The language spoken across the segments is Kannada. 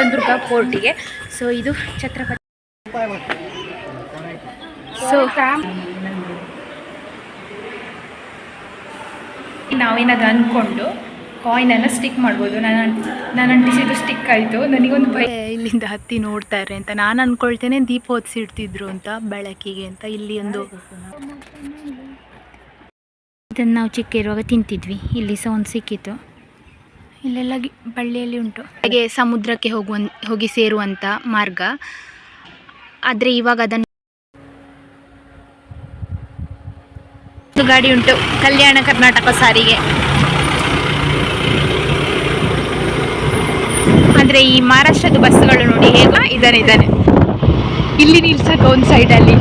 ರತ್ನದುರ್ಗ ಫೋರ್ಟಿಗೆ ಸೊ ಇದು ಛತ್ರಪತಿ ಸೊ ನಾವೇನಾದ್ರು ಅಂದ್ಕೊಂಡು ಕಾಯಿನನ್ನು ಸ್ಟಿಕ್ ಮಾಡ್ಬೋದು. ನಾನು ನಾನು ಅಂಟಿಸಿದ್ದು ಸ್ಟಿಕ್ ಆಯಿತು. ನನಗೊಂದು ಭಯ ಇಲ್ಲಿಂದ ಹತ್ತಿ ನೋಡ್ತಾರೆ ಅಂತ. ನಾನು ಅಂದ್ಕೊಳ್ತೇನೆ ದೀಪ ಹೊತ್ತಿಸಿಡ್ತಿದ್ರು ಅಂತ ಬೆಳಕಿಗೆ ಅಂತ. ಇಲ್ಲಿ ಒಂದು ಇದನ್ನು ನಾವು ಚಿಕ್ಕ ಇರುವಾಗ ತಿಂತಿದ್ವಿ. ಇಲ್ಲಿ ಸಹ ಒಂದು ಸಿಕ್ಕಿತ್ತು. ಇಲ್ಲೆಲ್ಲ ಬಳ್ಳಿಯಲ್ಲಿ ಉಂಟು. ಹಾಗೆ ಸಮುದ್ರಕ್ಕೆ ಹೋಗುವ ಹೋಗಿ ಸೇರುವಂತ ಮಾರ್ಗ. ಆದ್ರೆ ಇವಾಗ ಅದನ್ನು ಗಾಡಿ ಉಂಟು. ಕಲ್ಯಾಣ ಕರ್ನಾಟಕ ಸಾರಿಗೆ. ಆದರೆ ಈ ಮಹಾರಾಷ್ಟ್ರದ ಬಸ್ಗಳು ನೋಡಿ ಹೇಗ ಇದಾನೆ ಇದ್ದಾನೆ ಇಲ್ಲಿ ನಿಲ್ಸಕ್ಕೆ ಒಂದು ಸೈಡಲ್ಲಿ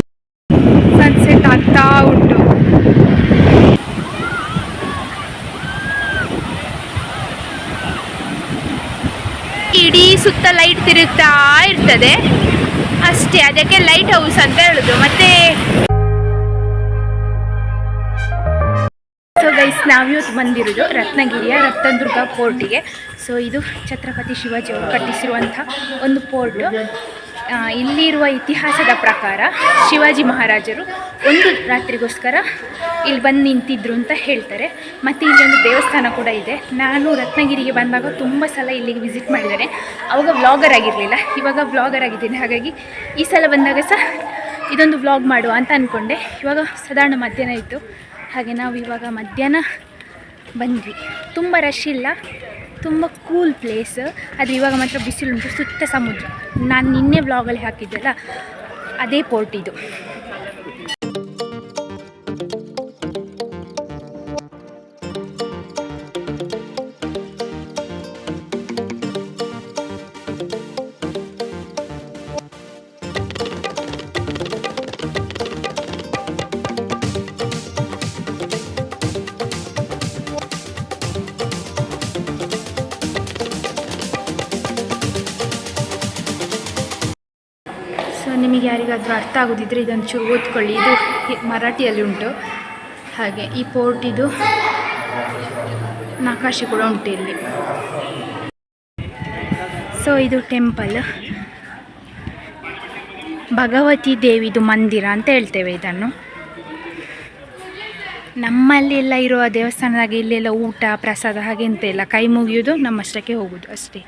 ಸನ್ಸೆಟ್ ಆಗ್ತಾ ಉಂಟು ಇಡೀ ಸುತ್ತ ಲೈಟ್ ತಿರುಗ್ತಾ ಇರ್ತದೆ. ಅಷ್ಟೇ, ಅದಕ್ಕೆ ಲೈಟ್ ಹೌಸ್ ಅಂತ ಹೇಳುದು. ಮತ್ತೆ ಸೊ ಗೈಸ್ ಬಂದಿರೋದು ರತ್ನಗಿರಿಯ ರತ್ನದುರ್ಗ ಪೋರ್ಟಿಗೆ ಸೊ ಇದು ಛತ್ರಪತಿ ಶಿವಾಜಿ ಅವರು ಕಟ್ಟಿಸಿರುವಂಥ ಒಂದು ಪೋರ್ಟು ಇಲ್ಲಿರುವ ಇತಿಹಾಸದ ಪ್ರಕಾರ ಶಿವಾಜಿ ಮಹಾರಾಜರು ಒಂದು ರಾತ್ರಿಗೋಸ್ಕರ ಇಲ್ಲಿ ಬಂದು ನಿಂತಿದ್ರು ಅಂತ ಹೇಳ್ತಾರೆ. ಮತ್ತು ಇಲ್ಲಿ ಒಂದು ದೇವಸ್ಥಾನ ಕೂಡ ಇದೆ. ನಾನು ರತ್ನಗಿರಿಗೆ ಬಂದಾಗ ತುಂಬ ಸಲ ಇಲ್ಲಿಗೆ ವಿಸಿಟ್ ಮಾಡಿದ್ದಾರೆ ಅವಾಗ ವ್ಲಾಗರ್ ಆಗಿರಲಿಲ್ಲ. ಇವಾಗ ವ್ಲಾಗರ್ ಆಗಿದ್ದೀನಿ. ಹಾಗಾಗಿ ಈ ಸಲ ಬಂದಾಗ ಸಹ ಇದೊಂದು ವ್ಲಾಗ್ ಮಾಡುವ ಅಂತ ಅಂದ್ಕೊಂಡೆ ಇವಾಗ ಸಾಧಾರಣ ಮಧ್ಯಾಹ್ನ ಇತ್ತು ಹಾಗೆ ನಾವು ಇವಾಗ ಮಧ್ಯಾಹ್ನ ಬಂದ್ವಿ. ತುಂಬ ರಶ್ ಇಲ್ಲ. ತುಂಬ ಕೂಲ್ ಪ್ಲೇಸ್. ಆದರೆ ಇವಾಗ ಮಾತ್ರ ಬಿಸಿಲು ಉಂಟು, ಸುತ್ತ ಸಮುದ್ರ. ನಾನು ನಿನ್ನೆ ವ್ಲಾಗಲ್ಲಿ ಹಾಕಿದ್ದೆಲ್ಲ ಅದೇ ಪೋರ್ಟ್ ಇದು. ನಿಮಗೆ ಯಾರಿಗಾದರೂ ಅರ್ಥ ಆಗೋದಿದ್ರೆ ಇದನ್ನು ಚೂರು ಓದ್ಕೊಳ್ಳಿ. ಇದು ಮರಾಠಿಯಲ್ಲಿ ಉಂಟು. ಹಾಗೆ ಈ ಪೋರ್ಟ್ ಇದು ನಕಾಶೆ ಕೂಡ ಉಂಟು ಇಲ್ಲಿ. ಸೊ ಇದು ಟೆಂಪಲ್ ಭಗವತಿ ದೇವಿದು ಮಂದಿರ ಅಂತ ಹೇಳ್ತೇವೆ ಇದನ್ನು. ನಮ್ಮಲ್ಲಿ ಎಲ್ಲ ಇರುವ ದೇವಸ್ಥಾನದಾಗ ಇಲ್ಲೆಲ್ಲ ಊಟ, ಪ್ರಸಾದ ಹಾಗೆ ಎಂತ ಇಲ್ಲ. ಕೈ ಮುಗಿಯೋದು ನಮ್ಮಷ್ಟಕ್ಕೆ ಹೋಗೋದು ಅಷ್ಟೇ.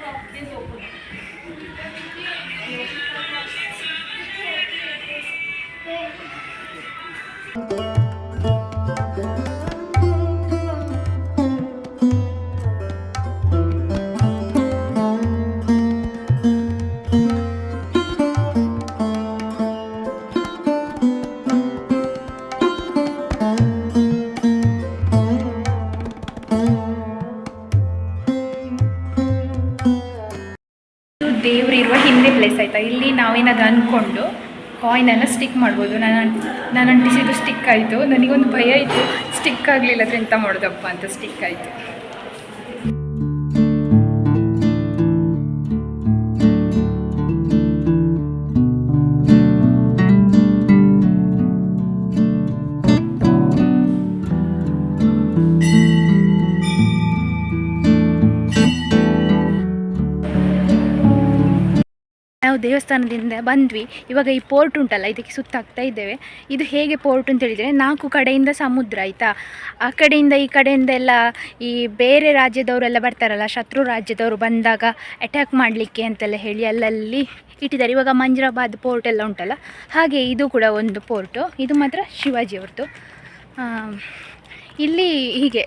ಇದು ಕಾಯಿನನ್ನು ಸ್ಟಿಕ್ ಮಾಡ್ಬೋದು. ನಾನು ನಾನು ಅಂಟಿಸಿದ್ದು ಸ್ಟಿಕ್ ಆಯಿತು. ನನಗೊಂದು ಭಯ ಇತ್ತು. ಸ್ಟಿಕ್ ಆಗಲಿಲ್ಲ ಅಂದರೆ ಎಂತ ಮಾಡೋದಪ್ಪ ಅಂತ ಸ್ಟಿಕ್ ಆಯಿತು. ನಾವು ದೇವಸ್ಥಾನದಿಂದ ಬಂದ್ವಿ. ಇವಾಗ ಈ ಪೋರ್ಟ್ ಉಂಟಲ್ಲ, ಇದಕ್ಕೆ ಸುತ್ತಾಗ್ತಾ ಇದ್ದೇವೆ. ಇದು ಹೇಗೆ ಪೋರ್ಟ್ ಅಂತ ಹೇಳಿದರೆ, ನಾಲ್ಕು ಕಡೆಯಿಂದ ಸಮುದ್ರ ಆಯಿತಾ? ಆ ಕಡೆಯಿಂದ ಈ ಕಡೆಯಿಂದ ಎಲ್ಲ ಈ ಬೇರೆ ರಾಜ್ಯದವರೆಲ್ಲ ಬರ್ತಾರಲ್ಲ, ಶತ್ರು ರಾಜ್ಯದವರು ಬಂದಾಗ ಅಟ್ಯಾಕ್ ಮಾಡಲಿಕ್ಕೆ ಅಂತೆಲ್ಲ ಹೇಳಿ ಅಲ್ಲಲ್ಲಿ ಇಟ್ಟಿದ್ದಾರೆ. ಇವಾಗ ಮಂಜ್ರಾಬಾದ್ ಪೋರ್ಟ್ ಎಲ್ಲ ಉಂಟಲ್ಲ, ಹಾಗೆ ಇದು ಕೂಡ ಒಂದು ಪೋರ್ಟು ಇದು ಮಾತ್ರ ಶಿವಾಜಿಯವ್ರದ್ದು. ಇಲ್ಲಿ ಹೀಗೆ,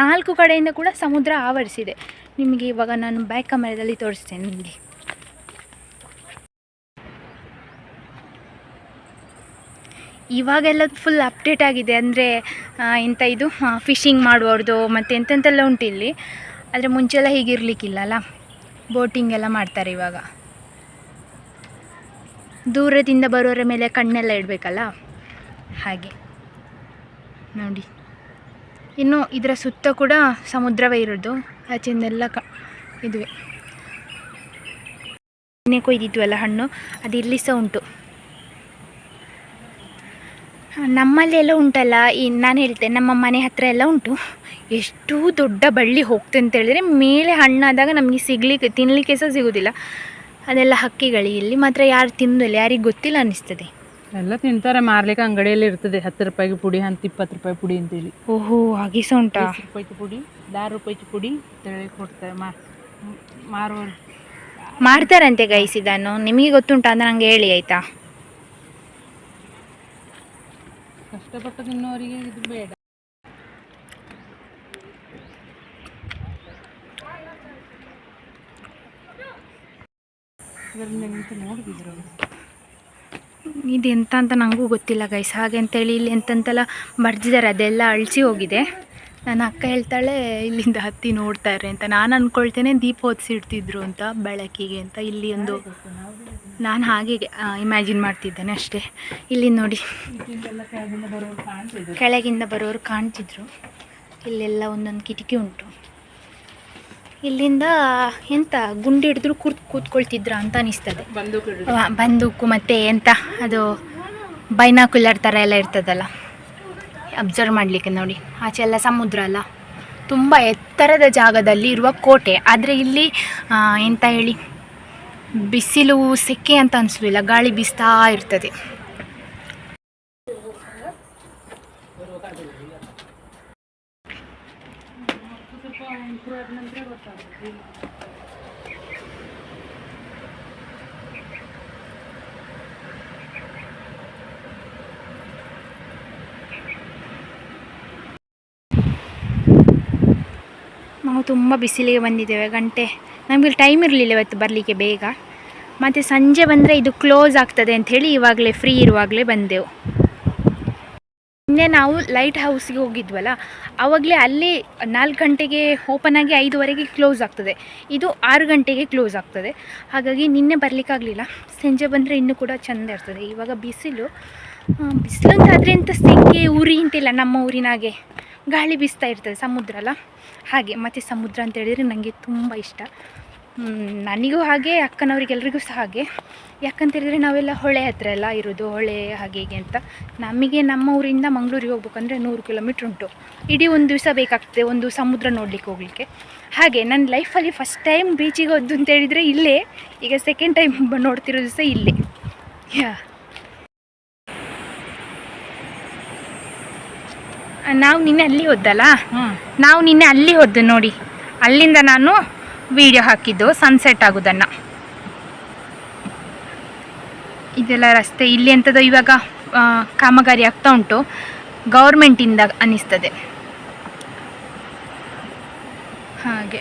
ನಾಲ್ಕು ಕಡೆಯಿಂದ ಕೂಡ ಸಮುದ್ರ ಆವರಿಸಿದೆ. ನಿಮಗೆ ಇವಾಗ ನಾನು ಬ್ಯಾಕ್ ಕ್ಯಾಮರಾದಲ್ಲಿ ತೋರಿಸ್ತೇನೆ ನಿಮಗೆ. ಇವಾಗೆಲ್ಲ ಫುಲ್ ಅಪ್ಡೇಟ್ ಆಗಿದೆ. ಅಂದರೆ ಇಂಥ ಇದು ಫಿಶಿಂಗ್ ಮಾಡುವವ್ರದ್ದು ಮತ್ತು ಎಂತೆಂತೆಲ್ಲ ಉಂಟು ಇಲ್ಲಿ. ಆದರೆ ಮುಂಚೆಲ್ಲ ಹೀಗಿರಲಿಕ್ಕಿಲ್ಲಲ್ಲ ಬೋಟಿಂಗ್ ಎಲ್ಲ ಮಾಡ್ತಾರೆ ಇವಾಗ. ದೂರದಿಂದ ಬರೋರ ಮೇಲೆ ಕಣ್ಣೆಲ್ಲ ಇಡಬೇಕಲ್ಲ? ಹಾಗೆ. ನೋಡಿ. ಇನ್ನು ಇದರ ಸುತ್ತ ಕೂಡ ಸಮುದ್ರವೇ ಇರೋದು. ಆಚೆಯಿಂದೆಲ್ಲ ಕ, ಇದುವೆ. ಕೊಯ್ದಿದ್ವಲ್ಲ ಹಣ್ಣು, ಅದು ಇಲ್ಲಿ ಸಹ ಉಂಟು. ನಮ್ಮಲ್ಲಿ ಎಲ್ಲ ಉಂಟಲ್ಲ ಈ ನಾನು ಹೇಳ್ತೇನೆ ನಮ್ಮ ಮನೆ ಹತ್ತಿರ ಎಲ್ಲ ಉಂಟು. ಎಷ್ಟು ದೊಡ್ಡ ಬಳ್ಳಿ ಹೋಗ್ತೆ ಅಂತ ಹೇಳಿದ್ರೆ ಮೇಲೆ ಹಣ್ಣಾದಾಗ ನಮಗೆ ಸಿಗಲಿಕ್ಕೆ ತಿನ್ನಲಿಕ್ಕೆ ಸಹ ಸಿಗೋದಿಲ್ಲ. ಅದೆಲ್ಲ ಹಕ್ಕಿಗಳು ಇಲ್ಲಿ ಮಾತ್ರ ಯಾರು ತಿಂದಿಲ್ಲ ಯಾರಿಗೆ ಗೊತ್ತಿಲ್ಲ ಅನಿಸ್ತದೆ. ಎಲ್ಲ ತಿಂತಾರೆ ಮಾರ್ಲಿಕ್ಕೆ ಅಂಗಡಿಯಲ್ಲಿ ಇರ್ತದೆ ಹತ್ತು ರೂಪಾಯಿಗೆ ಪುಡಿ ಅಂತ ಇಪ್ಪತ್ತು ರೂಪಾಯಿ ಪುಡಿ ಅಂತೇಳಿ ಓಹೋ ಹಾಗೆ ಸಹ ಉಂಟಾ? ರೂಪಾಯಿ ಪುಡಿ ದಾರು ರೂಪಾಯಿ ಪುಡಿ ಅಂತೇಳಿ ಕೊಡ್ತಾರೆ ಮಾರ್ತಾರಂತೆ ಮಾಡ್ತಾರಂತೆ ಗೈಸಿದಾನು ನಿಮಗೆ ಗೊತ್ತುಂಟಾ ಅಂತ ನನಗೆ ಹೇಳಿ ಆಯಿತಾ? ಕಷ್ಟಪಟ್ಟು ತಿನ್ನೋರಿಗೆ ಇದು ಬೇಡ. ನೋಡಿದ್ರು ಇದು ಎಂತ ಅಂತ ನನಗೂ ಗೊತ್ತಿಲ್ಲ ಗೈಸ್ ಹಾಗೆ ಅಂತೇಳಿ ಇಲ್ಲಿ ಎಂತಂತೆಲ್ಲ ಬರ್ದಿದ್ದಾರೆ ಅದೆಲ್ಲ ಅಳಿಸಿ ಹೋಗಿದೆ. ನನ್ನ ಅಕ್ಕ ಹೇಳ್ತಾಳೆ ಇಲ್ಲಿಂದ ಹತ್ತಿ ನೋಡ್ತಾರೆ ಅಂತ. ನಾನು ಅಂದ್ಕೊಳ್ತೇನೆ ದೀಪ ಹೊತ್ತಿಸಿಡ್ತಿದ್ರು ಅಂತ ಬೆಳಕಿಗೆ ಅಂತ. ಇಲ್ಲಿ ಒಂದು ನಾನು ಹಾಗೆ ಇಮ್ಯಾಜಿನ್ ಮಾಡ್ತಿದ್ದೇನೆ ಅಷ್ಟೇ. ಇಲ್ಲಿ ನೋಡಿ, ಕೆಳಗಿಂದ ಬರೋರು ಕಾಣ್ತಿದ್ರು. ಇಲ್ಲೆಲ್ಲ ಒಂದೊಂದು ಕಿಟಕಿ ಉಂಟು. ಇಲ್ಲಿಂದ ಎಂತ ಗುಂಡಿ ಹಿಡಿದ್ರು ಕೂತ್ ಕೂತ್ಕೊಳ್ತಿದ್ರ ಅಂತ ಅನಿಸ್ತದೆ. ಬಂದೂಕು ಮತ್ತು ಎಂತ, ಅದು ಬೈನಾಕುಲರ್ ಥರ ಎಲ್ಲ ಇರ್ತದಲ್ಲ. ಅಬ್ಸರ್ವ್ ಮಾಡಲಿಕ್ಕೆ ನೋಡಿ. ಆಚೆ ಎಲ್ಲ ಸಮುದ್ರ ಅಲ್ಲ. ತುಂಬ ಎತ್ತರದ ಜಾಗದಲ್ಲಿ ಇರುವ ಕೋಟೆ. ಆದರೆ ಇಲ್ಲಿ ಎಂತ ಹೇಳಿ ಬಿಸಿಲು ಸೆಕೆ ಅಂತ ಅನಿಸೋದಿಲ್ಲ ಗಾಳಿ ಬೀಸ್ತಾ ಇರ್ತದೆ ನಾವು ಬಿಸಿಲಿಗೆ ಬಂದಿದ್ದೇವೆ, ಗಂಟೆ. ನಮಗೆ ಟೈಮ್ ಇರಲಿಲ್ಲ ಇವತ್ತು ಬರಲಿಕ್ಕೆ ಬೇಗ. ಮತ್ತು ಸಂಜೆ ಬಂದರೆ ಇದು ಕ್ಲೋಸ್ ಆಗ್ತದೆ ಅಂಥೇಳಿ ಇವಾಗಲೇ ಫ್ರೀ ಇರುವಾಗಲೇ ಬಂದೆವು. ನಿನ್ನೆ ನಾವು ಲೈಟ್ ಹೌಸ್ಗೆ ಹೋಗಿದ್ವಲ್ಲ ಆವಾಗಲೇ ಅಲ್ಲಿ ನಾಲ್ಕು ಗಂಟೆಗೆ ಓಪನ್ ಆಗಿ ಐದುವರೆಗೆ ಕ್ಲೋಸ್ ಆಗ್ತದೆ. ಇದು ಆರು ಗಂಟೆಗೆ ಕ್ಲೋಸ್ ಆಗ್ತದೆ. ಹಾಗಾಗಿ ನಿನ್ನೆ ಬರಲಿಕ್ಕಾಗಲಿಲ್ಲ ಸಂಜೆ ಬಂದರೆ ಇನ್ನೂ ಕೂಡ ಚೆಂದ ಇರ್ತದೆ. ಇವಾಗ ಬಿಸಿಲು ಬಿಸಿಲು ಅಂತ ಆದರೆ ಎಂತ ಸೆಕೆ ಉರಿ ಅಂತಿಲ್ಲ ನಮ್ಮ ಊರಿನಾಗೆ. ಗಾಳಿ ಬೀಸ್ತಾ ಇರ್ತದೆ ಸಮುದ್ರ ಅಲ್ಲ? ಹಾಗೆ ಮತ್ತು ಸಮುದ್ರ ಅಂತ ಹೇಳಿದರೆ ನನಗೆ ತುಂಬ ಇಷ್ಟ. ನನಗೂ ಹಾಗೆ, ಅಕ್ಕನವರಿಗೆಲ್ರಿಗೂ ಸಹ ಹಾಗೆ. ಯಾಕಂತೇಳಿದರೆ ನಾವೆಲ್ಲ ಹೊಳೆ ಹತ್ರ ಎಲ್ಲ ಇರೋದು, ಹೊಳೆ ಹಾಗೆ ಹೀಗೆ ಅಂತ. ನಮಗೆ ನಮ್ಮ ಊರಿಂದ ಮಂಗಳೂರಿಗೆ ಹೋಗ್ಬೇಕಂದ್ರೆ ನೂರು ಕಿಲೋಮೀಟ್ರ್ ಉಂಟು. ಇಡೀ ಒಂದು ದಿವಸ ಬೇಕಾಗ್ತದೆ ಒಂದು ಸಮುದ್ರ ನೋಡಲಿಕ್ಕೆ ಹೋಗಲಿಕ್ಕೆ. ಹಾಗೆ ನನ್ನ ಲೈಫಲ್ಲಿ ಫಸ್ಟ್ ಟೈಮ್ ಬೀಚಿಗೆ ಹೋದ್ದು ಅಂತ ಹೇಳಿದರೆ ಇಲ್ಲೇ. ಈಗ ಸೆಕೆಂಡ್ ಟೈಮ್ ನೋಡ್ತಿರೋದು ಸಹ ಇಲ್ಲೇ. ಯಾ. ನಾವು ನಿನ್ನೆ ಅಲ್ಲಿ ಹೋದಲ್ಲ ನಾವು ನಿನ್ನೆ ಅಲ್ಲಿ ಹೋದ್ದು ನೋಡಿ. ಅಲ್ಲಿಂದ ನಾನು ವಿಡಿಯೋ ಹಾಕಿದ್ದು ಸನ್ಸೆಟ್ ಆಗೋದನ್ನು. ಇದೆಲ್ಲ ರಸ್ತೆ ಇಲ್ಲಿ ಅಂತದ ಇವಾಗ ಕಾಮಗಾರಿ ಆಗ್ತಾ ಉಂಟು. ಗೌರ್ಮೆಂಟಿಂದ ಅನ್ನಿಸ್ತದೆ. ಹಾಗೆ.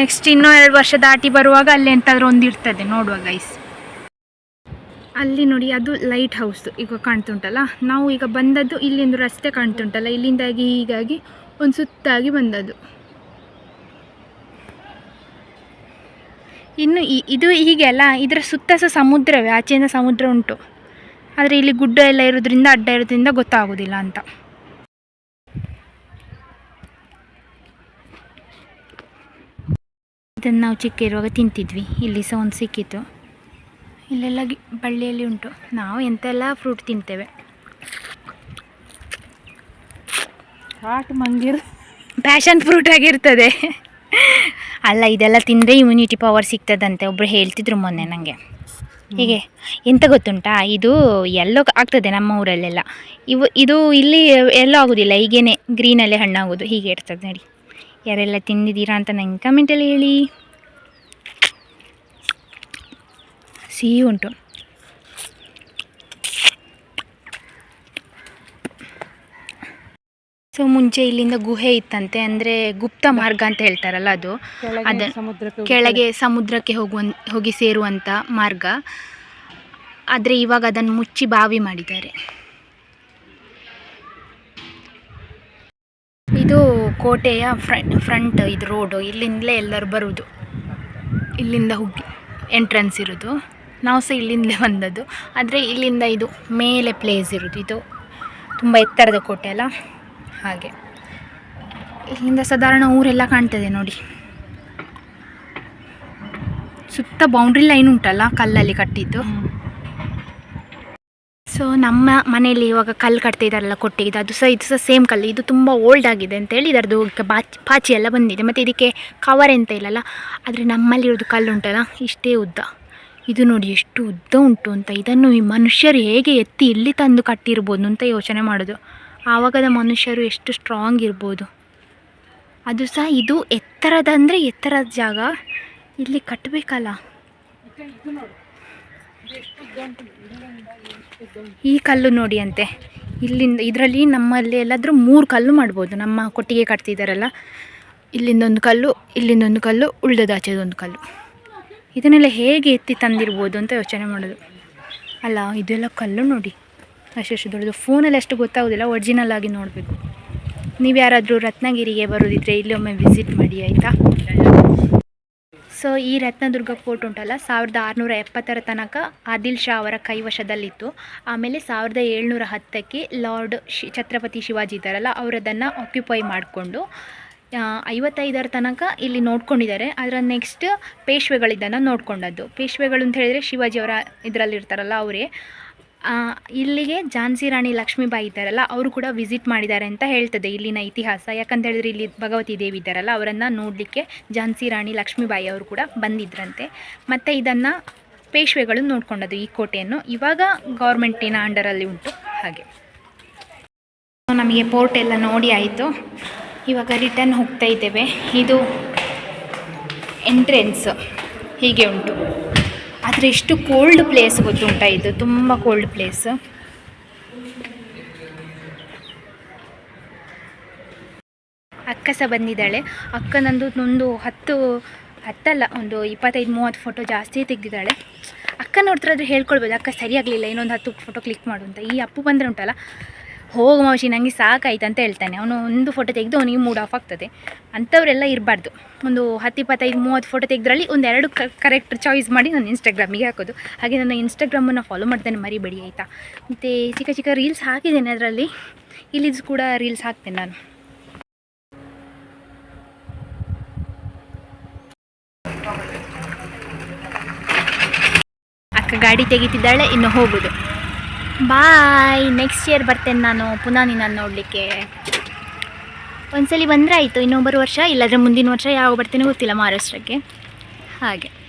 ನೆಕ್ಸ್ಟ್ ಇನ್ನೂ ಎರಡು ವರ್ಷ ದಾಟಿ ಬರುವಾಗ ಅಲ್ಲಿ ಎಂತಾದರೂ ಒಂದು ಇರ್ತದೆ ನೋಡುವಾಗ ಗೈಸ್ ಅಲ್ಲಿ ನೋಡಿ ಅದು ಲೈಟ್ ಹೌಸ್ ಈಗ ಕಾಣ್ತುಂಟಲ್ಲ? ನಾವು ಈಗ ಬಂದದ್ದು ಇಲ್ಲಿಂದ ರಸ್ತೆ ಕಾಣ್ತುಂಟಲ್ಲ, ಇಲ್ಲಿಂದಾಗಿ ಹೀಗಾಗಿ ಒಂದು ಸುತ್ತಾಗಿ ಬಂದದ್ದು. ಇನ್ನು ಇದು ಹೀಗೆ ಅಲ್ಲ, ಇದರ ಸುತ್ತ ಸಹ ಸಮುದ್ರವೇ, ಆಚೆಯಿಂದ ಸಮುದ್ರ ಉಂಟು. ಆದರೆ ಇಲ್ಲಿ ಗುಡ್ಡ ಎಲ್ಲ ಇರೋದ್ರಿಂದ, ಅಡ್ಡ ಇರೋದ್ರಿಂದ ಗೊತ್ತಾಗೋದಿಲ್ಲ ಅಂತ. ಇದನ್ನು ನಾವು ಚಿಕ್ಕ ಇರುವಾಗ ತಿಂತಿದ್ವಿ, ಇಲ್ಲಿ ಸಹ ಒಂದು ಸಿಕ್ಕಿತ್ತು ಇಲ್ಲೆಲ್ಲ ಬಳ್ಳಿಯಲ್ಲಿ ಉಂಟು. ನಾವು ಎಂತೆಲ್ಲ ಫ್ರೂಟ್ ತಿಂತೇವೆ. ಹಾಟ್ ಮಂಗಿರ್. ಪ್ಯಾಷನ್ ಫ್ರೂಟ್ ಆಗಿರ್ತದೆ. ಅಲ್ಲ ಇದೆಲ್ಲ ತಿಂದರೆ ಇಮ್ಯುನಿಟಿ ಪವರ್ ಸಿಗ್ತದಂತೆ ಒಬ್ಬರು ಹೇಳ್ತಿದ್ರು ಮೊನ್ನೆ ನನಗೆ ಹೀಗೆ ಎಂತ ಗೊತ್ತುಂಟಾ? ಇದು ಎಲ್ಲೋ ಆಗ್ತದೆ ನಮ್ಮ ಊರಲ್ಲೆಲ್ಲ. ಇವು ಇದು ಇಲ್ಲಿ ಎಲ್ಲೋ ಆಗೋದಿಲ್ಲ. ಹೀಗೇನೆ ಗ್ರೀನಲ್ಲೇ ಹಣ್ಣಾಗೋದು ಹೀಗೆ ಇರ್ತದೆ ನೋಡಿ. ಯಾರೆಲ್ಲ ತಿಂದಿದ್ದೀರಾ ಅಂತ ನಂಗೆ ಕಮೆಂಟಲ್ಲಿ ಹೇಳಿ. ಸಿಹಿ ಉಂಟು. ಸೊ ಮುಂಚೆ ಇಲ್ಲಿಂದ ಗುಹೆ ಇತ್ತಂತೆ ಅಂದ್ರೆ ಗುಪ್ತ ಮಾರ್ಗ ಅಂತ ಹೇಳ್ತಾರಲ್ಲ ಅದು. ಕೆಳಗೆ ಸಮುದ್ರಕ್ಕೆ ಹೋಗುವ ಹೋಗಿ ಸೇರುವಂತ ಮಾರ್ಗ. ಆದ್ರೆ ಇವಾಗ ಅದನ್ನು ಮುಚ್ಚಿ ಬಾವಿ ಮಾಡಿದ್ದಾರೆ. ಇದು ಕೋಟೆಯ ಫ್ರಂಟ್ ಫ್ರಂಟ್ ಇದು ರೋಡು. ಇಲ್ಲಿಂದಲೇ ಎಲ್ಲರೂ ಬರುವುದು. ಇಲ್ಲಿಂದ ಹೋಗಿ ಎಂಟ್ರೆನ್ಸ್ ಇರೋದು ನಾವು ಸಹ ಇಲ್ಲಿಂದಲೇ ಬಂದದ್ದು. ಆದರೆ ಇಲ್ಲಿಂದ ಇದು ಮೇಲೆ ಪ್ಲೇಸ್ ಇರೋದು. ಇದು ತುಂಬ ಎತ್ತರದ ಕೋಟೆ ಅಲ್ಲ? ಹಾಗೆ. ಇಲ್ಲಿಂದ ಸಾಧಾರಣ ಊರೆಲ್ಲ ಕಾಣ್ತದೆ ನೋಡಿ. ಸುತ್ತ ಬೌಂಡ್ರಿ ಲೈನ್ ಉಂಟಲ್ಲ ಕಲ್ಲಲ್ಲಿ ಕಟ್ಟಿದ್ದು? ಸೊ ನಮ್ಮ ಮನೆಯಲ್ಲಿ ಇವಾಗ ಕಲ್ಲು ಕಟ್ತಾ ಇದ್ದಾರಲ್ಲ ಕೊಟ್ಟಿಗೆ ಅದು ಸಹ, ಇದು ಸಹ ಸೇಮ್ ಕಲ್ಲು. ಇದು ತುಂಬ ಓಲ್ಡ್ ಆಗಿದೆ ಅಂತೇಳಿ ಇದರದ್ದು ಬಾಚಿ ಪಾಚಿ ಎಲ್ಲ ಬಂದಿದೆ. ಮತ್ತು ಇದಕ್ಕೆ ಕವರ್ ಎಂತ ಇಲ್ಲಲ್ಲ? ಆದರೆ ನಮ್ಮಲ್ಲಿರೋದು ಕಲ್ಲು ಉಂಟಲ್ಲ? ಇಷ್ಟೇ ಉದ್ದ. ಇದು ನೋಡಿ ಎಷ್ಟು ಉದ್ದ ಉಂಟು ಅಂತ. ಇದನ್ನು ಈ ಮನುಷ್ಯರು ಹೇಗೆ ಎತ್ತಿ ಇಲ್ಲಿ ತಂದು ಕಟ್ಟಿರ್ಬೋದು ಅಂತ ಯೋಚನೆ ಮಾಡೋದು. ಆವಾಗದ ಮನುಷ್ಯರು ಎಷ್ಟು ಸ್ಟ್ರಾಂಗ್ ಇರ್ಬೋದು. ಅದು ಸಹ ಇದು ಎತ್ತರದಂದರೆ ಎತ್ತರದ ಜಾಗ. ಇಲ್ಲಿ ಕಟ್ಟಬೇಕಲ್ಲ ಈ ಕಲ್ಲು ನೋಡಿ ಅಂತೆ. ಇಲ್ಲಿಂದ ಇದರಲ್ಲಿ ನಮ್ಮಲ್ಲಿ ಎಲ್ಲಾದರೂ ಮೂರು ಕಲ್ಲು ಮಾಡ್ಬೋದು. ನಮ್ಮ ಕೊಟ್ಟಿಗೆ ಕಟ್ತಿದ್ದಾರಲ್ಲ ಇಲ್ಲಿಂದೊಂದು ಕಲ್ಲು ಇಲ್ಲಿಂದೊಂದು ಕಲ್ಲು, ಉಳ್ದದಾಚೆದೊಂದು ಕಲ್ಲು. ಇದನ್ನೆಲ್ಲ ಹೇಗೆ ಎತ್ತಿ ತಂದಿರ್ಬೋದು ಅಂತ ಯೋಚನೆ ಮಾಡೋದು. ಅಲ್ಲ, ಇದೆಲ್ಲ ಕಲ್ಲು ನೋಡಿ. ಅಷ್ಟು ದೊಡ್ಡದು. ಫೋನಲ್ಲಿ ಅಷ್ಟು ಗೊತ್ತಾಗೋದಿಲ್ಲ ಒರಿಜಿನಲ್ ಆಗಿ ನೋಡಬೇಕು. ನೀವು ಯಾರಾದರೂ ರತ್ನಗಿರಿಗೆ ಬರೋದಿದ್ರೆ ಇಲ್ಲೊಮ್ಮೆ ವಿಸಿಟ್ ಮಾಡಿ, ಆಯಿತಾ? ಸೊ ಈ ರತ್ನದುರ್ಗ ಫೋರ್ಟ್ ಉಂಟಲ್ಲ, ಸಾವಿರದ ಆರುನೂರ ಎಪ್ಪತ್ತರ ತನಕ ಆದಿಲ್ ಶಾ ಅವರ ಕೈವಶದಲ್ಲಿತ್ತು. ಆಮೇಲೆ ಸಾವಿರದ ಏಳ್ನೂರ ಹತ್ತಕ್ಕೆ ಲಾರ್ಡ್ ಶಿ, ಛತ್ರಪತಿ ಶಿವಾಜಿ ಇದ್ದಾರಲ್ಲ, ಅವರದನ್ನು ಆಕ್ಯುಪೈ ಮಾಡಿಕೊಂಡು ಐವತ್ತೈದರ ತನಕ ಇಲ್ಲಿ ನೋಡ್ಕೊಂಡಿದ್ದಾರೆ. ಅದರ ನೆಕ್ಸ್ಟ್ ಪೇಶ್ವೆಗಳಿದ್ದನ್ನು ನೋಡ್ಕೊಂಡದ್ದು. ಪೇಶ್ವೆಗಳು ಅಂತ ಹೇಳಿದರೆ ಶಿವಾಜಿಯವರ ಇದರಲ್ಲಿ ಇರ್ತಾರಲ್ಲ ಅವರೇ. ಇಲ್ಲಿಗೆ ಝಾನ್ಸಿ ರಾಣಿ ಲಕ್ಷ್ಮೀಬಾಯಿ ಇದ್ದಾರಲ್ಲ, ಅವರು ಕೂಡ ವಿಸಿಟ್ ಮಾಡಿದ್ದಾರೆ ಅಂತ ಹೇಳ್ತದೆ ಇಲ್ಲಿನ ಇತಿಹಾಸ. ಯಾಕಂತ ಹೇಳಿದ್ರೆ ಇಲ್ಲಿ ಭಗವತಿ ದೇವಿ ಇದ್ದಾರಲ್ಲ, ಅವರನ್ನು ನೋಡಲಿಕ್ಕೆ ಝಾನ್ಸಿ ರಾಣಿ ಲಕ್ಷ್ಮೀಬಾಯಿ ಅವರು ಕೂಡ ಬಂದಿದ್ರಂತೆ. ಮತ್ತು ಇದನ್ನು ಪೇಶ್ವೆಗಳು ನೋಡ್ಕೊಂಡದ್ದು ಈ ಕೋಟೆಯನ್ನು. ಇವಾಗ ಗೌರ್ಮೆಂಟಿನ ಅಂಡರಲ್ಲಿ ಉಂಟು ಹಾಗೆ. ನಮಗೆ ಪೋರ್ಟ್ ಎಲ್ಲ ನೋಡಿ ಆಯಿತು. ಇವಾಗ ರಿಟರ್ನ್ ಹೋಗ್ತಾ ಇದ್ದೇವೆ. ಇದು ಎಂಟ್ರೆನ್ಸ್ ಹೀಗೆ ಉಂಟು. ಆದರೆ ಎಷ್ಟು ಕೋಲ್ಡ್ ಪ್ಲೇಸ್ ಗೊತ್ತುಂಟ ಇದು? ತುಂಬ ಕೋಲ್ಡ್ ಪ್ಲೇಸ್ ಅಕ್ಕ ಸಹ ಬಂದಿದ್ದಾಳೆ. ಅಕ್ಕ ನಂದು ಒಂದು ಹತ್ತು, ಹತ್ತಲ್ಲ, ಒಂದು ಇಪ್ಪತ್ತೈದು, ಮೂವತ್ತು ಫೋಟೋ ಜಾಸ್ತಿ ತೆಗೆದಿದ್ದಾಳೆ. ಅಕ್ಕ ನೋಡ್ತಿರಾದ್ರೆ ಹೇಳ್ಕೊಳ್ಬೋದು. ಅಕ್ಕ ಸರಿಯಾಗಲಿಲ್ಲ ಇನ್ನೊಂದು ಹತ್ತು ಫೋಟೋ ಕ್ಲಿಕ್ ಮಾಡು ಅಂತ. ಈ ಅಪ್ಪು ಬಂದರೆ ಉಂಟಲ್ಲ? ಹೋಗು ಮೌಶಿ ನನಗೆ ಸಾಕಾಯ್ತು ಅಂತ ಹೇಳ್ತಾನೆ. ಅವನು ಒಂದು ಫೋಟೋ ತೆಗೆದು ಅವನಿಗೆ ಮೂಡ್ ಆಫ್ ಆಗ್ತದೆ. ಅಂಥವರೆಲ್ಲ ಇರಬಾರ್ದು. ಒಂದು ಹತ್ತು, ಇಪ್ಪತ್ತೈದು, ಮೂವತ್ತು ಫೋಟೋ ತೆಗೆದ್ರಲ್ಲಿ ಒಂದೆರಡು ಕರೆಕ್ಟ್ ಚಾಯ್ಸ್ ಮಾಡಿ ನಾನು ಇನ್ಸ್ಟಾಗ್ರಾಮಿಗೆ ಹಾಕೋದು. ಹಾಗೆ ನನ್ನ ಇನ್ಸ್ಟಾಗ್ರಾಮನ್ನು ಫಾಲೋ ಮಾಡ್ತೇನೆ, ಮರಿಬೇಡಿ, ಆಯಿತಾ? ಮತ್ತು ಚಿಕ್ಕ ಚಿಕ್ಕ ರೀಲ್ಸ್ ಹಾಕಿದ್ದೇನೆ ಅದರಲ್ಲಿ. ಇಲ್ಲಿದ್ದು ಕೂಡ ರೀಲ್ಸ್ ಹಾಕ್ತೇನೆ ನಾನು. ಅಕ್ಕ ಗಾಡಿ ತೆಗಿತಿದ್ದಾಳೆ, ಇನ್ನು ಹೋಗೋದು. ಬಾಯ್ ನೆಕ್ಸ್ಟ್ ಇಯರ್ ಬರ್ತೇನೆ ನಾನು. ಪುನಃ ನಿನ್ನನ್ನು ನೋಡಲಿಕ್ಕೆ. ಒಂದ್ಸಲಿ ಬಂದರೆ ಆಯಿತು. ಇನ್ನೊಬ್ಬರು ವರ್ಷ, ಇಲ್ಲಾದರೆ ಮುಂದಿನ ವರ್ಷ ಯಾವಾಗ ಬರ್ತೀನಿ ಗೊತ್ತಿಲ್ಲ ಮಹಾರಾಷ್ಟ್ರಕ್ಕೆ. ಹಾಗೆ.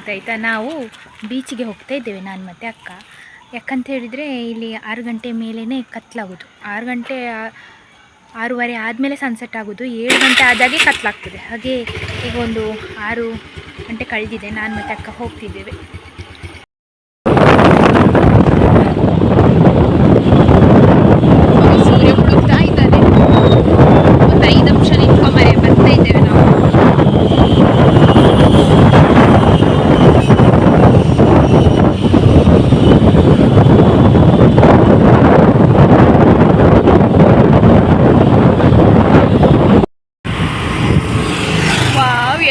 ಆಯ್ತಾಯ್ತಾ ನಾವು ಬೀಚಿಗೆ ಹೋಗ್ತಾ ಇದ್ದೇವೆ ನಾನು ಮತ್ತೆ ಅಕ್ಕ. ಯಾಕಂತ ಹೇಳಿದರೆ ಇಲ್ಲಿ ಆರು ಗಂಟೆ ಮೇಲೇ ಕತ್ಲಾಗೋದು. ಆರು ಗಂಟೆ, ಆರೂವರೆ ಆದಮೇಲೆ ಸನ್ಸೆಟ್ ಆಗೋದು. ಏಳು ಗಂಟೆ ಆದಾಗೆ ಕತ್ಲಾಗ್ತದೆ. ಹಾಗೆ ಈಗ ಒಂದು ಆರು ಗಂಟೆ ಕಳೆದಿದೆ. ನಾನು ಮತ್ತೆ ಅಕ್ಕ ಹೋಗ್ತಿದ್ದೇವೆ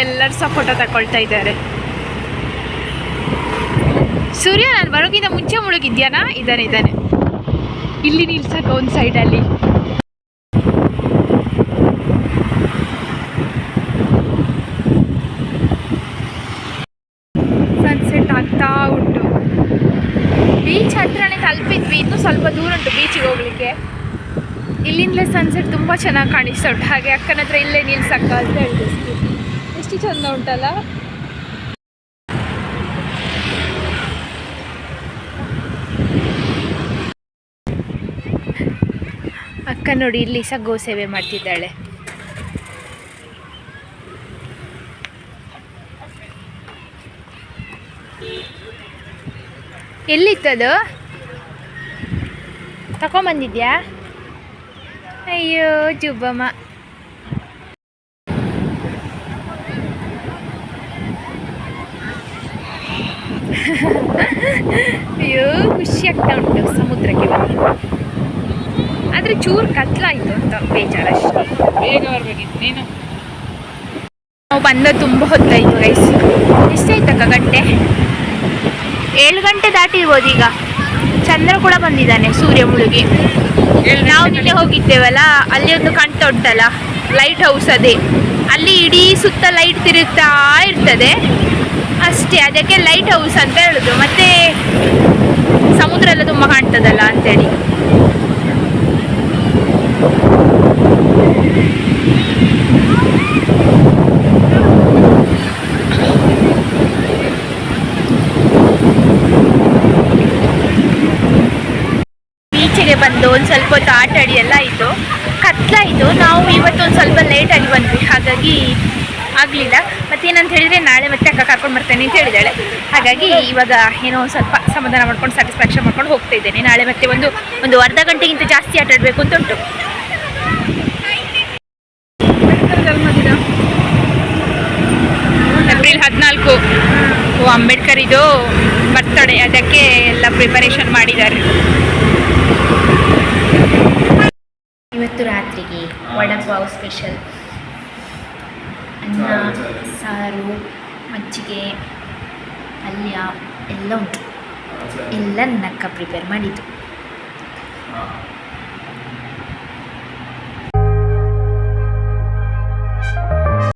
ಎಲ್ಲರೂ ಸಹ ಫೋಟೋ ತಗೊಳ್ತಾ ಇದ್ದಾರೆ. ಸೂರ್ಯ, ನಾನು ಬರೋಕ್ಕಿಂತ ಮುಂಚೆ ಮುಳುಗಿದ್ಯಾನಾ? ಇದ್ದಾನೆ ಇದ್ದಾನೆ ಇಲ್ಲಿ ನಿಲ್ಸಕ್ಕ ಒಂದು ಸೈಡಲ್ಲಿ ಸನ್ಸೆಟ್ ಆಗ್ತಾ ಉಂಟು. ಬೀಚ್ ಹತ್ರನೇ ತಲುಪಿದ್ವಿ, ಇನ್ನೂ ಸ್ವಲ್ಪ ದೂರ ಉಂಟು ಬೀಚಿಗೆ ಹೋಗ್ಲಿಕ್ಕೆ. ಇಲ್ಲಿಂದಲೇ ಸನ್ಸೆಟ್ ತುಂಬ ಚೆನ್ನಾಗಿ ಕಾಣಿಸ್ತಾ ಉಂಟು. ಹಾಗೆ ಅಕ್ಕನ ಹತ್ರ ಇಲ್ಲೇ ನಿಲ್ಸಕ್ಕ ಅಂತ ಎಷ್ಟು ಚಂದ ಉಂಟಲ್ಲ? ಅಕ್ಕ ನೋಡಿ ಇಲ್ಲಿ ಸಹ ಸೇವೆ ಮಾಡ್ತಿದ್ದಾಳೆ. ಎಲ್ಲಿತ್ತದು? ತಕೊಂಬಂದಿದ್ಯಾ? ಅಯ್ಯೋ ಜುಬ್ಬಮ್ಮ. ಅಯ್ಯೋ ಖುಷಿ ಆಗ್ತಾ ಉಂಟು ಸಮುದ್ರಕ್ಕೆ ಬಂದು. ಆದರೆ ಚೂರು ಕತ್ಲಾಯ್ತು ಅಂತ ಬೇಜಾರು ಬೇಗ ಬರ್ಬೇಕಿತ್ತು ನೀನು? ನಾವು ಬಂದ ತುಂಬ ಹೊತ್ತಾಯ್ತು ಗೈಸ್ ಎಷ್ಟಾಯ್ತಕ್ಕ ಗಂಟೆ? ಏಳು ಗಂಟೆ ದಾಟಿರ್ಬೋದು ಈಗ. ಚಂದ್ರ ಕೂಡ ಬಂದಿದ್ದಾನೆ ಸೂರ್ಯ ಮುಳುಗಿ. ನಾವು ನಿನ್ನೆ ಹೋಗಿದ್ದೇವಲ್ಲ ಅಲ್ಲಿ ಒಂದು ಕಣ್ತ ಉಂಟಲ್ಲ ಲೈಟ್ ಹೌಸ್ ಅದೇ. ಅಲ್ಲಿ ಇಡೀ ಸುತ್ತ ಲೈಟ್ ತಿರುಗ್ತಾ ಇರ್ತದೆ. ಅಷ್ಟೇ ಅದಕ್ಕೆ ಲೈಟ್ ಹೌಸ್ ಅಂತ ಹೇಳುದು. ಮತ್ತೆ ಸಮುದ್ರ ಎಲ್ಲ ತುಂಬಾ ಕಾಣ್ತದಲ್ಲ ಅಂತೇಳಿ ಬೀಚಿಗೆ ಬಂದು ಒಂದು ಸ್ವಲ್ಪ ಹೊತ್ತು ಆಟ ಆಡಿ ಎಲ್ಲ ಆಯಿತು ಕತ್ಲಾಯಿತು ನಾವು ಇವತ್ತು ಒಂದು ಸ್ವಲ್ಪ ಲೇಟಾಗಿ ಬಂದ್ವಿ ಹಾಗಾಗಿ ಆಗಲಿಲ್ಲ ಮತ್ತೇನಂತ ಹೇಳಿದರೆ ನಾಳೆ ಮತ್ತೆ ಅಕ್ಕ ಕರ್ಕೊಂಡು ಬರ್ತೇನೆ ಅಂತ ಹೇಳಿದಾಳೆ ಹಾಗಾಗಿ ಇವಾಗ ಏನೋ ಸ್ವಲ್ಪ ಸಮಾಧಾನ ಮಾಡ್ಕೊಂಡು ಸ್ಯಾಟಿಸ್ಫ್ಯಾಕ್ಷನ್ ಮಾಡ್ಕೊಂಡು ಹೋಗ್ತಾ ಇದ್ದೇನೆ. ನಾಳೆ ಮತ್ತೆ ಒಂದು ಒಂದು ಅರ್ಧ ಗಂಟೆಗಿಂತ ಜಾಸ್ತಿ ಆಟ ಆಡಬೇಕು ಅಂತ ಉಂಟು. ಏಪ್ರಿಲ್ ಹದಿನಾಲ್ಕು. ಓ ಅಂಬೇಡ್ಕರ್ ಇದು ಬರ್ತಡೆ. ಅದಕ್ಕೆ ಎಲ್ಲ ಪ್ರಿಪರೇಷನ್ ಮಾಡಿದ್ದಾರೆ. ಇವತ್ತು ರಾತ್ರಿಗೆ ವಡಪಾವ್ ಸ್ಪೆಷಲ್ ಅನ್ನ ಸಾರು ಮಜ್ಜಿಗೆ. ಪಲ್ಯ ಎಲ್ಲ ಉಂಟು. ಎಲ್ಲ ನಕ್ಕ ಪ್ರಿಪೇರ್ ಮಾಡಿದ್ದು.